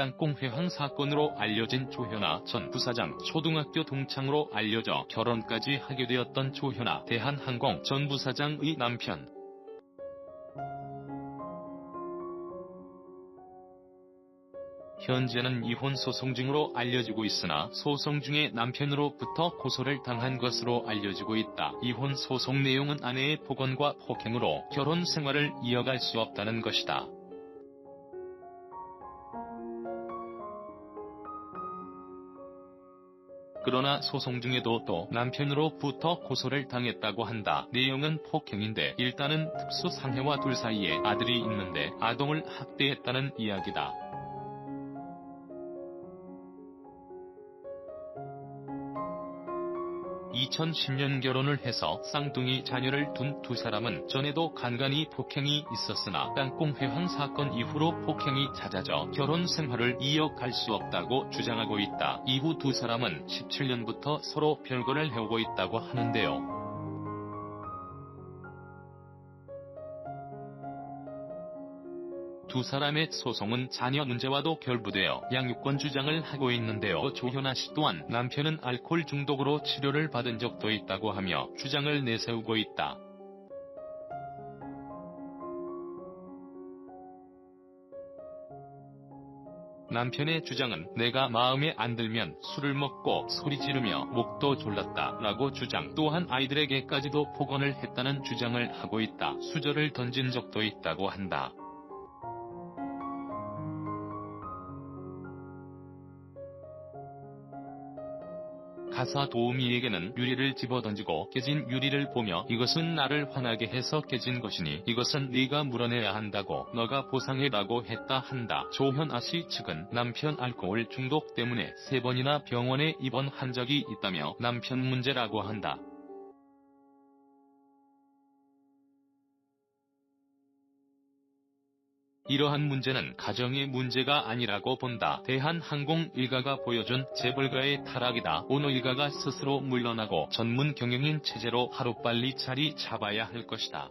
땅콩 회항 사건으로 알려진 조현아 전 부사장 초등학교 동창으로 알려져 결혼까지 하게 되었던 조현아 대한항공 전 부사장의 남편. 현재는 이혼 소송 중으로 알려지고 있으나 소송 중에 남편으로부터 고소를 당한 것으로 알려지고 있다. 이혼 소송 내용은 아내의 폭언과 폭행으로 결혼 생활을 이어갈 수 없다는 것이다. 그러나 소송 중에도 또 남편으로부터 고소를 당했다고 한다. 내용은 폭행인데 일단은 특수상해와 둘 사이에 아들이 있는데 아동을 학대했다는 이야기다. 2010년 결혼을 해서 쌍둥이 자녀를 둔 두 사람은 전에도 간간히 폭행이 있었으나 땅콩 회항 사건 이후로 폭행이 잦아져 결혼 생활을 이어갈 수 없다고 주장하고 있다. 이후 두 사람은 17년부터 서로 별거를 해오고 있다고 하는데요. 두 사람의 소송은 자녀 문제와도 결부되어 양육권 주장을 하고 있는데요. 조현아 씨 또한 남편은 알코올 중독으로 치료를 받은 적도 있다고 하며 주장을 내세우고 있다. 남편의 주장은 내가 마음에 안 들면 술을 먹고 소리 지르며 목도 졸랐다 라고 주장 또한 아이들에게까지도 폭언을 했다는 주장을 하고 있다. 수저를 던진 적도 있다고 한다. 가사 도우미에게는 유리를 집어던지고 깨진 유리를 보며 이것은 나를 화나게 해서 깨진 것이니 이것은 네가 물어내야 한다고 너가 보상해라고 했다 한다. 조현아 씨 측은 남편 알코올 중독 때문에 세 번이나 병원에 입원한 적이 있다며 남편 문제라고 한다. 이러한 문제는 가정의 문제가 아니라고 본다. 대한항공 일가가 보여준 재벌가의 타락이다. 오너 일가가 스스로 물러나고 전문 경영인 체제로 하루빨리 자리 잡아야 할 것이다.